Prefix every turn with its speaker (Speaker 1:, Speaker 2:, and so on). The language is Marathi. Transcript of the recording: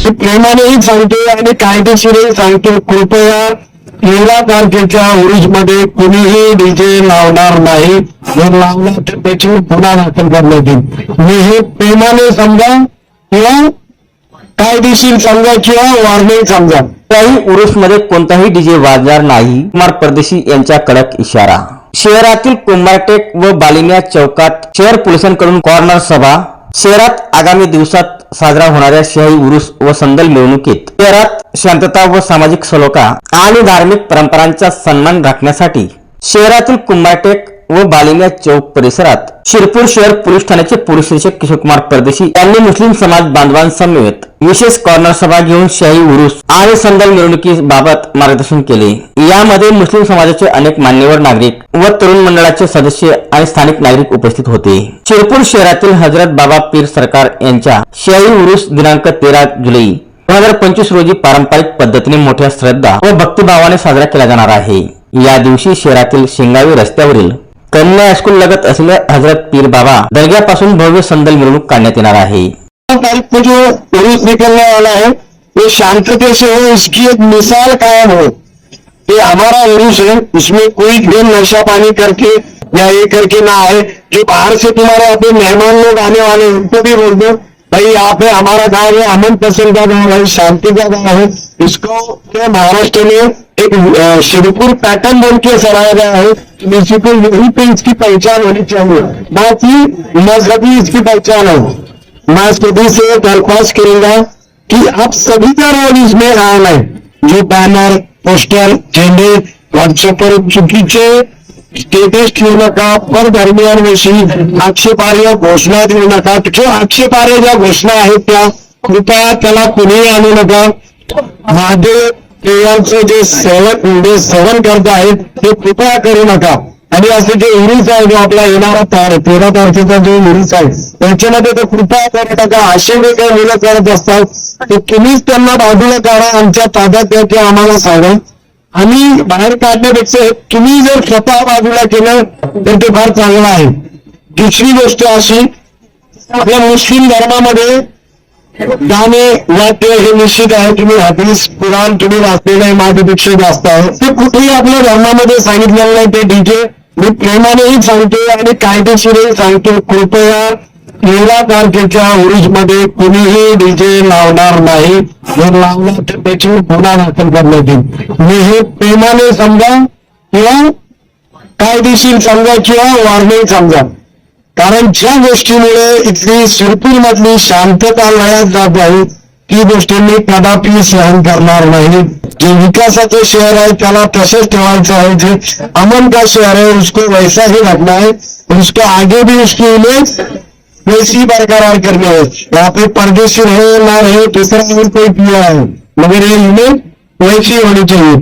Speaker 1: ही प्रेमानेही सांगते आणि कायदेशीरही सांगते कृपया तेरा तारखेच्या उरुजमध्ये कुणीही डीजे लावणार नाही. जर लावला तर त्याची गुन्हा दाखल करण्यात येईल. मी हे प्रेमाने समजा किंवा कायदेशीर समजा किंवा वॉर्निंग समजा.
Speaker 2: त्याही उरुसमध्ये कोणताही डीजे वाजणार नाही. कुमार परदेशी यांच्या कडक इशारा. शहरातील कुंभारटेक व बालिमिया चौकात शहर पोलिसांकडून कॉर्नर सभा. शहरात आगामी दिवसात साजरा होणाऱ्या शाही उरुस व संदल मिरवणुकीत. शहरात शांतता व सामाजिक सलोखा आणि धार्मिक परंपरांचा सन्मान राखण्यासाठी शहरातील कुंभारटेक व बालिंगा चौक परिसरात शिरपूर शहर पोलीस ठाण्याचे पोलीस निरीक्षक किशोरकुमार परदेशी यांनी मुस्लिम समाज बांधवांसमवेत विशेष कॉर्नर सभा घेऊन शाही उरुस आणि संदल मिरवणुकीबाबत मार्गदर्शन केले. यामध्ये मुस्लिम समाजाचे अनेक मान्यवर नागरिक व तरुण मंडळाचे सदस्य आणि स्थानिक नागरिक उपस्थित होते. शिरपूर शहरातील हजरत बाबा पीर सरकार यांच्या शाही उरुस दिनांक तेरा जुलै दोन हजार पंचवीस रोजी पारंपरिक पद्धतीने मोठ्या श्रद्धा व भक्तिभावाने साजरा केला जाणार आहे. या दिवशी शहरातील शेंगावी रस्त्यावरील कन्या लगत हज़रत पीर बाबा दर्ग्यापासून भव्य संदल येणार आहे.
Speaker 1: तारीख जो उर्स निकलने वाला है ये से हो इसकी एक मिसाल कायम हो ये हमारा उर्स है इसमें कोई भी नशा पानी करके या ये करके ना आए जो बाहर से तुम्हारे पे मेहमान लोग आने वाले हैं उनको भी बोल दो. भाई यहाँ पे हमारा गाँव है, अमन पसंद का गाँव है, शांति का गाँव है. इसको महाराष्ट्र में एक शिरपुर पैटर्न बन के सराया गया है म्यूनसिपल यहीं पे इसकी पहचान होनी चाहिए। बाकी मजहबी इसकी पहचान है। मैं सभी से दरख्वास्त करूँगा कि आप सभी का रोल इसमें अहम है। जो बैनर पोस्टर झेंडे व्हॉट्सअपवर चुकीचे स्टेटस ठेवू नका पर दरम्यानविषयी आक्षेपार्ह घोषणा देऊ नका जो आक्षेपार्ह ज्या घोषणा आहेत त्या कृपया त्याला कुणीही आणू नका Mahadev देवांचं J seven J seven करत आहेत ते कृपया करू नका. आणि असं जे उरुस आहे जो आपला येणारा तार तेरा तारखेचा जो उरुस आहे त्याच्यामध्ये तर कृपया करू नका. असे जे काही मुलं करत असतात ते तुम्हीच त्यांना बाजूला काढा आमच्या ताब्यात द्या आम्हाला सांगा. आम्ही बाहेर काढण्यापेक्षा तुम्ही जर स्वतः बाजूला केलं तर ते फार चांगलं आहे. दुसरी गोष्ट अशी आपल्या मुस्लिम धर्मामध्ये गाणे वाक्य हे निश्चित आहे. तुम्ही हदीस पुराण तुम्ही वाचलेलं आहे माझ्यापेक्षा जास्त आहे. ते कुठेही आपल्या धर्मामध्ये सांगितलेलं नाही. ते डीजे मी प्रेमानेही सांगतो आणि कायदेशीरही सांगतो कृपया तेरा तारखेच्या उरुजमध्ये कुणीही डीजे लावणार नाही. जर लावला तर त्याची गुन्हा दाखल करण्यात येईल. मी हे प्रेमाने समजा किंवा कायदेशीर समजा किंवा वॉर्निंग समजा. कारण ज्या गोष्टीमुळे इथली मधली शांतता लयात जात आहे ती गोष्ट मी कदापि सहन करणार नाही. जे विकासाचं शहर आहे, त्याला तसंच ठेवायचं आहे. जे अमन का शहर है उसको वैसा ही रखना है. उसको आगे भी उसकी इमेज वैसी बरकरार करनी है. यहाँ पे परदेशी रहे, ना रहे दूसरा कोई किया है. मगर ये इमेज वैसी होनी चाहिए।